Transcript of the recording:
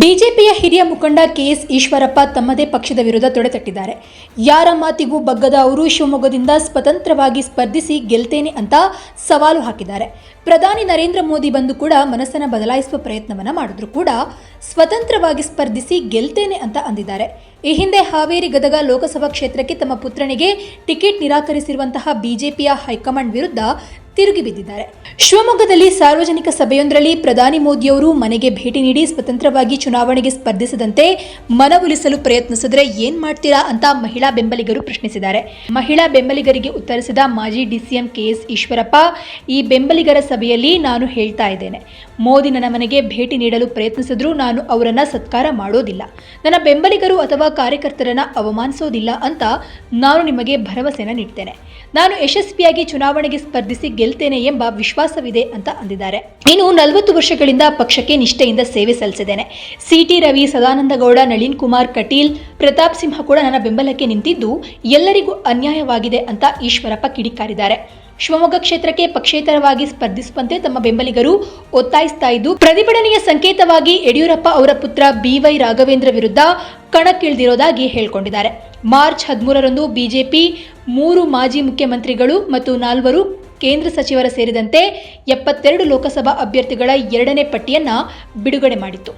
ಬಿಜೆಪಿಯ ಹಿರಿಯ ಮುಖಂಡ ಕೆಎಸ್ ಈಶ್ವರಪ್ಪ ತಮ್ಮದೇ ಪಕ್ಷದ ವಿರುದ್ಧ ತೊಡೆತಟ್ಟಿದ್ದಾರೆ ಯಾರ ಮಾತಿಗೂ ಬಗ್ಗದ ಅವರು ಶಿವಮೊಗ್ಗದಿಂದ ಸ್ವತಂತ್ರವಾಗಿ ಸ್ಪರ್ಧಿಸಿ ಗೆಲ್ತೇನೆ ಅಂತ ಸವಾಲು ಹಾಕಿದ್ದಾರೆ. ಪ್ರಧಾನಿ ನರೇಂದ್ರ ಮೋದಿ ಬಂದು ಕೂಡ ಮನಸ್ಸನ್ನು ಬದಲಾಯಿಸುವ ಪ್ರಯತ್ನವನ್ನು ಮಾಡಿದ್ರು ಕೂಡ ಸ್ವತಂತ್ರವಾಗಿ ಸ್ಪರ್ಧಿಸಿ ಗೆಲ್ತೇನೆ ಅಂತ ಅಂದಿದ್ದಾರೆ. ಈ ಹಿಂದೆ ಹಾವೇರಿ ಗದಗ ಲೋಕಸಭಾ ಕ್ಷೇತ್ರಕ್ಕೆ ತಮ್ಮ ಪುತ್ರನಿಗೆ ಟಿಕೆಟ್ ನಿರಾಕರಿಸಿರುವಂತಹ ಬಿಜೆಪಿಯ ಹೈಕಮಾಂಡ್ ವಿರುದ್ಧ ತಿರುಗಿ ಬಿದ್ದಿದ್ದಾರೆ. ಶಿವಮೊಗ್ಗದಲ್ಲಿ ಸಾರ್ವಜನಿಕ ಸಭೆಯೊಂದರಲ್ಲಿ ಪ್ರಧಾನಿ ಮೋದಿಯವರು ಮನೆಗೆ ಭೇಟಿ ನೀಡಿ ಸ್ವತಂತ್ರವಾಗಿ ಚುನಾವಣೆಗೆ ಸ್ಪರ್ಧಿಸದಂತೆ ಮನವೊಲಿಸಲು ಪ್ರಯತ್ನಿಸಿದ್ರೆ ಏನ್ ಮಾಡ್ತೀರಾ ಅಂತ ಮಹಿಳಾ ಬೆಂಬಲಿಗರು ಪ್ರಶ್ನಿಸಿದ್ದಾರೆ. ಮಹಿಳಾ ಬೆಂಬಲಿಗರಿಗೆ ಉತ್ತರಿಸಿದ ಮಾಜಿ ಡಿಸಿಎಂ ಕೆಎಸ್ ಈಶ್ವರಪ್ಪ, ಈ ಬೆಂಬಲಿಗರ ಸಭೆಯಲ್ಲಿ ನಾನು ಹೇಳ್ತಾ ಇದ್ದೇನೆ. ಮೋದಿ ನನ್ನ ಮನೆಗೆ ಭೇಟಿ ನೀಡಲು ಪ್ರಯತ್ನಿಸಿದ್ರು ನಾನು ಅವರನ್ನ ಸತ್ಕಾರ ಮಾಡೋದಿಲ್ಲ. ನನ್ನ ಬೆಂಬಲಿಗರು ಅಥವಾ ಕಾರ್ಯಕರ್ತರನ್ನ ಅವಮಾನಿಸೋದಿಲ್ಲ ಅಂತ ನಾನು ನಿಮಗೆ ಭರವಸೆನ ನೀಡ್ತೇನೆ. ನಾನು ಯಶಸ್ವಿಯಾಗಿ ಚುನಾವಣೆಗೆ ಸ್ಪರ್ಧಿಸಿ ಗೆಲ್ತೇನೆ ಎಂಬ ವಿಶ್ವಾಸವಿದೆ ಅಂತ ಅಂದಿದ್ದಾರೆ. ಇನ್ನು ನಲವತ್ತು ವರ್ಷಗಳಿಂದ ಪಕ್ಷಕ್ಕೆ ನಿಷ್ಠೆಯಿಂದ ಸೇವೆ ಸಲ್ಲಿಸಿದ್ದೇನೆ. ಸಿಟಿ ರವಿ ಸದಾನಂದ ಗೌಡ ನಳಿನ್ ಕುಮಾರ್, ಕಟೀಲ್, ಪ್ರತಾಪ್ ಸಿಂಹ ಕೂಡ ನನ್ನ ಬೆಂಬಲಕ್ಕೆ ನಿಂತಿದ್ದು ಎಲ್ಲರಿಗೂ ಅನ್ಯಾಯವಾಗಿದೆ ಅಂತ ಈಶ್ವರಪ್ಪ ಕಿಡಿಕಾರಿದ್ದಾರೆ. ಶಿವಮೊಗ್ಗ ಕ್ಷೇತ್ರಕ್ಕೆ ಪಕ್ಷೇತರವಾಗಿ ಸ್ಪರ್ಧಿಸುವಂತೆ ತಮ್ಮ ಬೆಂಬಲಿಗರು ಒತ್ತಾಯಿಸ್ತಾ ಇದ್ದು, ಪ್ರತಿಭಟನೆಯ ಸಂಕೇತವಾಗಿ ಯಡಿಯೂರಪ್ಪ ಅವರ ಪುತ್ರ ಬಿವೈ ರಾಘವೇಂದ್ರ ವಿರುದ್ಧ ಕಣಕ್ಕಿಳಿದಿರೋದಾಗಿ ಹೇಳಿಕೊಂಡಿದ್ದಾರೆ. ಮಾರ್ಚ್ ಹದಿಮೂರರಂದು ಬಿಜೆಪಿ ಮೂರು ಮಾಜಿ ಮುಖ್ಯಮಂತ್ರಿಗಳು ಮತ್ತು ನಾಲ್ವರು ಕೇಂದ್ರ ಸಚಿವರ ಸೇರಿದಂತೆ ಎಪ್ಪತ್ತೆರಡು ಲೋಕಸಭಾ ಅಭ್ಯರ್ಥಿಗಳ ಎರಡನೇ ಪಟ್ಟಿಯನ್ನ ಬಿಡುಗಡೆ ಮಾಡಿತ್ತು.